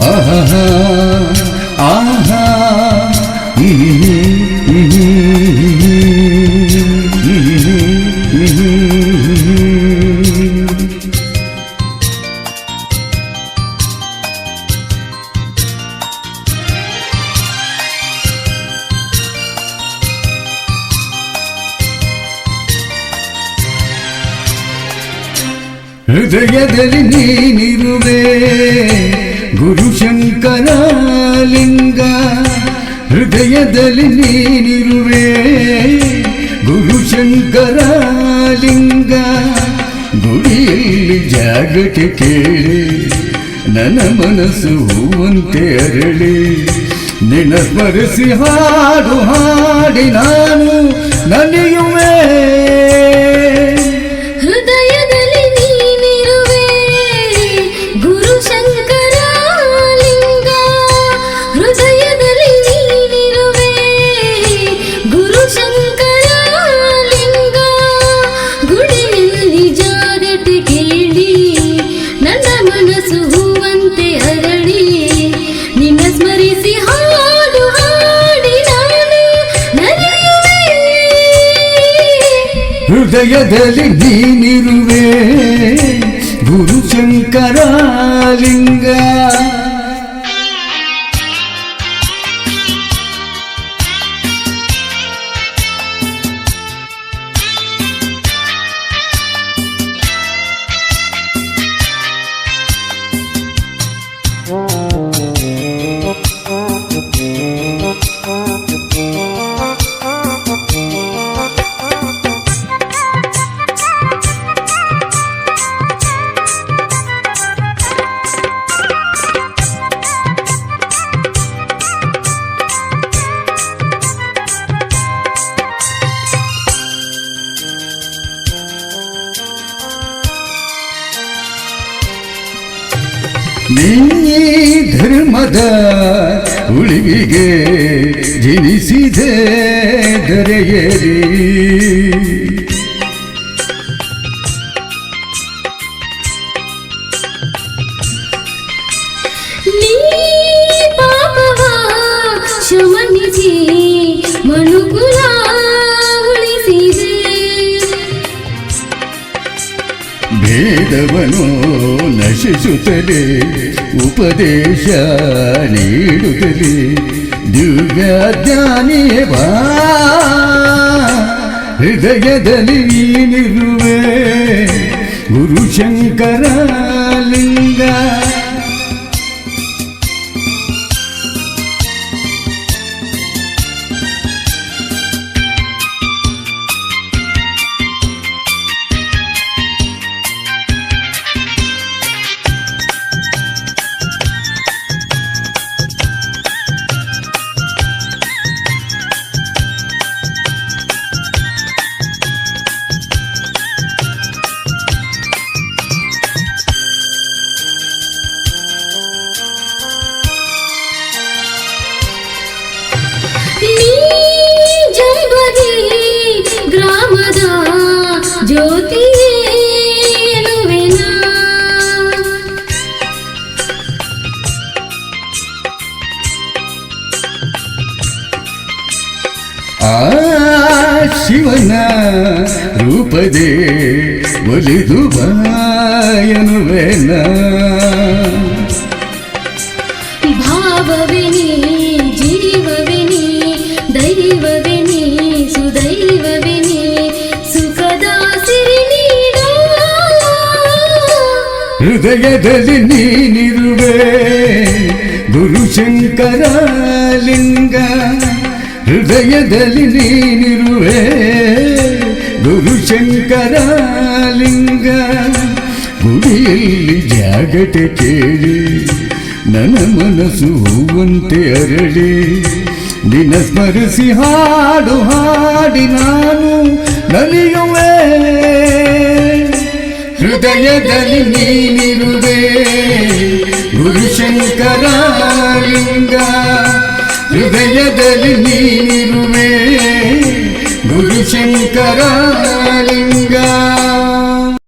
Aha, aha, హృదయ దళిని నిరువే ಗುರುಶಂಕರ ಲಿಂಗ ಹೃದಯದಲ್ಲಿ ನೀನಿರುವೆ. ಗುರುಶಂಕರ ಲಿಂಗ ಗುಡಿಯಲ್ಲಿ ಜಾಗಕ್ಕೆ ಕೇಳಿ, ನನ್ನ ಮನಸ್ಸು ಹೂವಂತೆ ಅರಳಿ. ನಿನ್ನ ಸ್ಮರಿಸಿ ಹಾಡು ಹಾಡಿ ನಾನು ನಲಿಯುವೆ ಹೃದಯದಲ್ಲಿ ನೀನಿರುವೆ ಗುರು ಶಂಕರ ಧರ್ಮದ ಉಳಿವಿಗೆ ಜನಿಸಿದೆ ದೊರೆಯಲಿ ಶಮನಿಸಿ ಮನುಕುಲ ಉಳಿಸಿದೆ. ಭೇದವನು ನಶಿಸುತ್ತಲೇ ಉಪದೇಶ ನೀಡುತ್ತಲೇ ದಿವ್ಯ ಜ್ಞಾನಿಯೇ ಹೃದಯದಲ್ಲಿ ನೀನಿರುವೆ ಗುರು ಶಂಕರ ಲಿಂಗ. ಜ್ಯೋತಿಯೇನುವೆನ ಆ ಶಿವನ ರೂಪದೇ ಒಲಿದು ಬಾಯನುವೆನ ಭಾವವೆನಿ ಹೃದಯದಲ್ಲಿ ನೀನಿರುವೆ. ಗುರು ಶಂಕರ ಲಿಂಗ ಹೃದಯದಲ್ಲಿ ನೀನಿರುವೆ. ಗುರು ಶಂಕರ ಲಿಂಗ ಗುಡಿಯಲ್ಲಿ ಜಾಗಟೆ ಕೇಳಿ, ನನ್ನ ಮನಸ್ಸು ಹೂವಂತೆ ಅರಳಿ ದಿನ ಸ್ಮರಿಸಿ ಹಾಡು ಹಾಡಿ ನಾನು ನಲಿಯುವೆ. ಹೃದಯದಲ್ಲಿ ನೀನಿರುವೆ ಗುರುಶಂಕರ ಲಿಂಗ ಹೃದಯದಲ್ಲಿ ನೀನಿರುವೆ ಗುರುಶಂಕರ